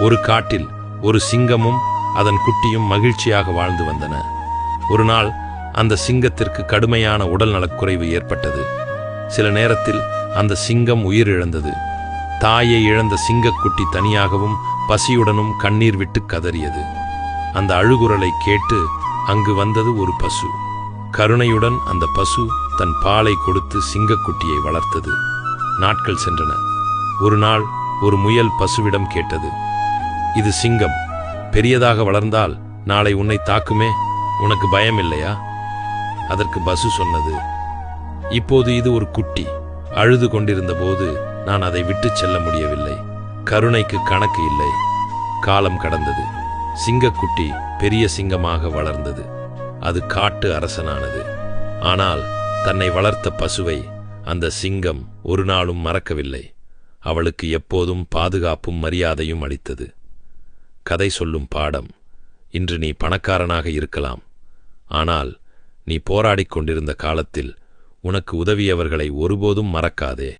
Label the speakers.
Speaker 1: ஒரு காட்டில் ஒரு சிங்கமும் அதன் குட்டியும் மகிழ்ச்சியாக வாழ்ந்து வந்தன. ஒரு நாள் அந்த சிங்கத்திற்கு கடுமையான உடல் நலக்குறைவு ஏற்பட்டது. சில நேரத்தில் அந்த சிங்கம் உயிரிழந்தது. தாயை இழந்த சிங்கக்குட்டி தனியாகவும் பசியுடனும் கண்ணீர் விட்டு கதறியது. அந்த அழுகுரலை கேட்டு அங்கு வந்தது ஒரு பசு. கருணையுடன் அந்த பசு தன் பாலை கொடுத்து சிங்கக்குட்டியை வளர்த்தது. நாட்கள் சென்றன. ஒரு நாள் ஒரு முயல் பசுவிடம் கேட்டது. இது சிங்கம். பெரியதாக வளர்ந்தால் நாளை உன்னை தாக்குமே? உனக்கு பயம் இல்லையா அதற்கு பசு சொன்னது இப்போது இது ஒரு குட்டி. அழுது கொண்டிருந்த போது நான் அதை விட்டுச் செல்ல முடியவில்லை. கருணைக்கு கணக்கு இல்லை. காலம் கடந்தது. சிங்கக்குட்டி பெரிய சிங்கமாக வளர்ந்தது. அது காட்டு அரசனானது. ஆனால் தன்னை வளர்த்த பசுவை அந்த சிங்கம் ஒரு நாளும் மறக்கவில்லை. அவளுக்கு எப்போதும் பாதுகாப்பும் மரியாதையும் அளித்தது. கதை சொல்லும் பாடம். இன்று நீ பணக்காரனாக இருக்கலாம். ஆனால் நீ போராடிக் கொண்டிருந்த காலத்தில் உனக்கு உதவியவர்களை ஒருபோதும் மறக்காதே.